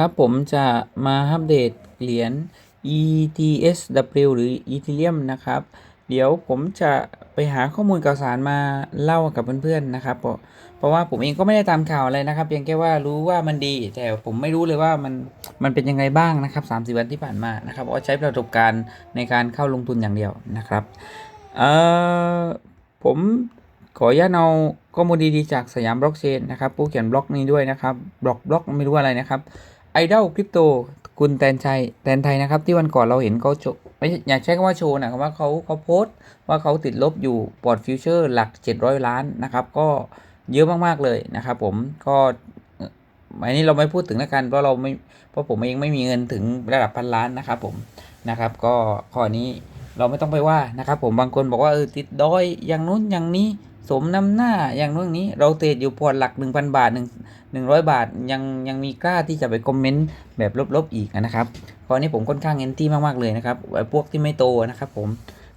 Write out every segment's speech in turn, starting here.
ครับผมจะมาอัปเดตเหรียญ ETSW หรือ Ethereum นะครับ เดี๋ยวผมจะไปหาข้อมูลข่าวสารมาเล่ากับเพื่อนๆนะครับเพราะเพราะว่าผมเองก็ไม่ได้ตามข่าวอะไรนะครับเพียงแค่ว่ารู้ว่ามันดี แต่ผมไม่รู้เลยว่ามันมันเป็นยังไงบ้างนะครับ30 วันที่ผ่านมานะครับเพราะว่าใช้ประสบการณ์ในการเข้าลงทุนอย่างเดียวนะครับเอ่อผมขออนุญาตเอาข้อมูลดีๆจากสยามบล็อกเชนนะครับผู้เขียนบล็อกนี้ด้วยนะครับบล็อกบล็อกไม่รู้อะไรนะครับ ไอดอลคริปโตคุณแตนชัยแตนไทยนะครับ ที่วันก่อนเราเห็นเขาโชว์ไม่ใช่อยากใช้คำว่าโชว์นะครับว่าเขาเขาโพสต์ว่าเขาติดลบอยู่พอร์ตฟิวเจอร์หลัก 700 ล้านนะครับ ก็เยอะมากๆเลยนะครับผมก็อันนี้เราไม่พูดถึงแล้วกันเพราะเราไม่เพราะผมเองไม่มีเงินถึงระดับพันล้านนะครับผมนะครับ ก็ข้อนี้เราไม่ต้องไปว่านะครับ ผมบางคนบอกว่าเออติดดอยอย่างนู้นอย่างนี้ สมน้ำหน้าอย่างนู้นองนี้ เราเทรดอยู่พอร์ตหลัก 1,000 บาทหนึ่งหนึ่งร้อยบาท ยังยังมีกล้าที่จะไปคอมเมนต์แบบลบๆอีกนะครับข้อนนี้ผมค่อนข้างเอนตี้มากๆเลยนะครับไอ้พวกที่ไม่โตนะครับ ผม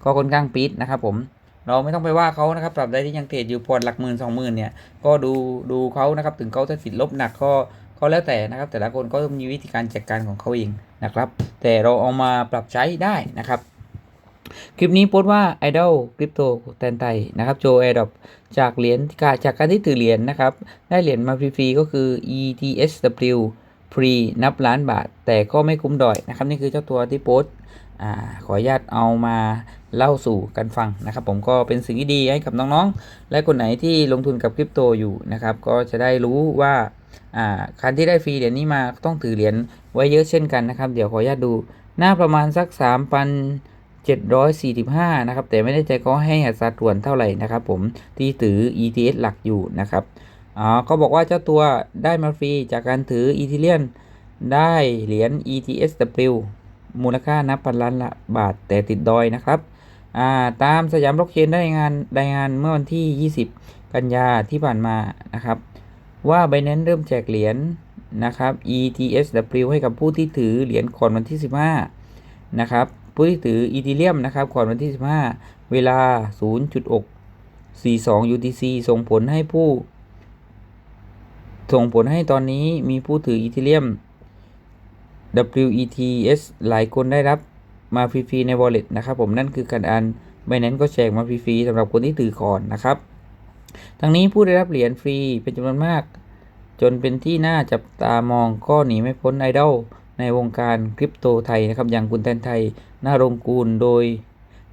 ก็ค่อนข้างปี๊ดนะครับผมเราไม่ต้องไปว่าเขานะครับตราบใดที่ยังเทรดอยู่พอร์ตหลักหมื่นสองหมื่นเนี่ยก็ดูดูเขานะครับถึงเขาจะติดลบหนักก็ก็แล้วแต่นะครับ แต่ละคนก็มีวิธีการจัดการของเขาเองนะครับ แต่เราเอามาปรับใช้ได้นะครับ คลิปนี้โพสต์ว่า Idol Crypto แตนไทยนะครับโจแอร์ดอปจากเหรียญจากการที่ถือเหรียญนะครับ ได้เหรียญมาฟรีๆก็คือ ETSW ฟรีนับล้านบาท แต่ก็ไม่คุ้มดอยนะครับ นี่คือเจ้าตัวที่โพสต์ขออนุญาตเอามาเล่าสู่กันฟังนะครับ ผมก็เป็นสิ่งที่ดีให้กับน้องๆ และคนไหนที่ลงทุนกับคริปโตอยู่นะครับ ก็จะได้รู้ว่าการที่ได้ฟรีเหรียญนี้มาต้องถือเหรียญไว้เยอะเช่นกันนะครับ เดี๋ยวขออนุญาตดูหน้าประมาณสัก 745 นะครับ แต่ไม่ได้ใจก็ให้อัตราส่วนเท่าไหร่นะครับ ผมที่ถือ ETS หลักอยู่นะครับอ๋อเขาบอกว่าเจ้าตัวได้มาฟรีจากการถืออีทีเลียนได้เหรียญ ETSW มูลค่านับพันล้านละบาทแต่ติดดอยนะครับอ่าตามสยามบล็อกเชนได้งานรายงานเมื่อวันที่ 20 กันยาที่ผ่านมานะครับ ว่า Binance เริ่มแจกเหรียญนะครับ ETSW ให้กับผู้ที่ถือเหรียญก่อนวันที่ 15 นะครับ ผู้ที่ถืออีทีเลียมนะครับก่อนวันที่ 15 เวลา 0.642 UTC ส่งผลให้ผู้ ส่งผลให้ตอนนี้มีผู้ถืออีเทเรียม WETS หลายคนได้รับมาฟรีๆใน wallet นะครับ ผมนั่นคือการอัน Binance ก็แจกมาฟรีๆสำหรับคนที่ถือก่อนนะครับ ทั้งนี้ผู้ได้รับเหรียญฟรีเป็นจำนวนมาก จนเป็นที่น่าจับตามองก็หนีไม่พ้นไอดอล ในวงการคริปโตไทยนะครับ อย่างคุณแทนไทยนารงกูลโดย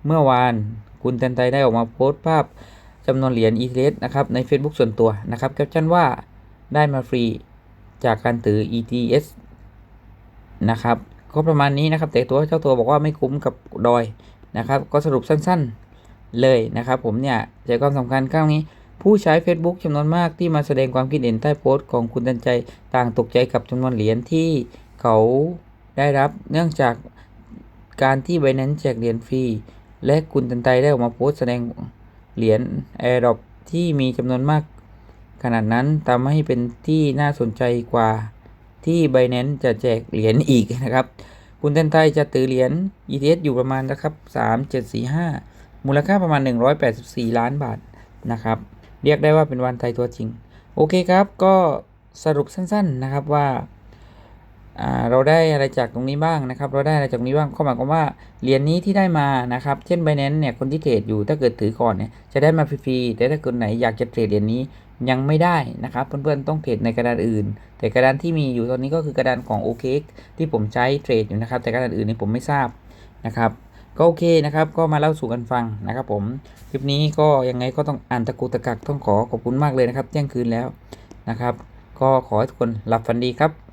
เมื่อวานคุณแทนไทยได้ออกมาโพสต์ภาพจำนวนเหรียญ ETH นะครับ ใน Facebook ส่วนตัวนะครับแคปชั่นว่าได้มาฟรีจากการถือ ETS นะครับก็ประมาณนี้นะครับ แต่ตัวเจ้าตัวบอกว่าไม่คุ้มกับดอยนะครับ ก็สรุปสั้นๆเลยนะครับ ผมเนี่ยใจความสำคัญข้างนี้ ผู้ใช้ Facebook จำนวนมากที่มาแสดงความคิดเห็นใต้โพสต์ของคุณตันใจต่างตกใจกับจำนวนเหรียญที่ เขาได้รับเนื่องจากการที่ Binance แจกเหรียญฟรี และคุณตันใจได้ออกมาโพสต์แสดงเหรียญ Airdrop ที่มีจำนวนมาก ขนาดนั้นทำให้เป็นที่น่าสนใจกว่าที่ Binance จะแจกเหรียญอีกนะครับ คุณแทนไทยจะถือเหรียญ ETH อยู่ประมาณนะครับ3745 มูลค่าประมาณ 184 ล้านบาทนะครับ เรียกได้ว่าเป็นวันไทยตัวจริง โอเคครับ ก็สรุปสั้นๆนะครับว่า เราได้อะไรจากตรงนี้บ้างนะครับ เราได้อะไรจากตรงนี้บ้างก็หมายความว่าเหรียญนี้ที่ได้มานะครับ เช่น Binance เนี่ยคนที่เทรดอยู่ถ้าเกิดถือก่อนเนี่ยจะได้มาฟรีๆแต่ถ้าคนไหนอยากจะเทรดเหรียญนี้ยังไม่ได้นะครับเพื่อนๆต้องเทรดในกระดานอื่น แต่กระดานที่มีอยู่ตอนนี้ก็คือกระดานของ OKX ที่ผมใช้เทรดอยู่นะครับ แต่กระดานอื่นนี่ผมไม่ทราบนะครับก็โอเคนะครับ ก็มาเล่าสู่กันฟังนะครับผมคลิปนี้ก็ยังไงก็ต้องอ่านตะกูตะกักต้องขอขอบคุณมากเลยนะครับเที่ยงคืนแล้วนะครับ ก็ขอให้ทุกคนหลับฝันดีครับ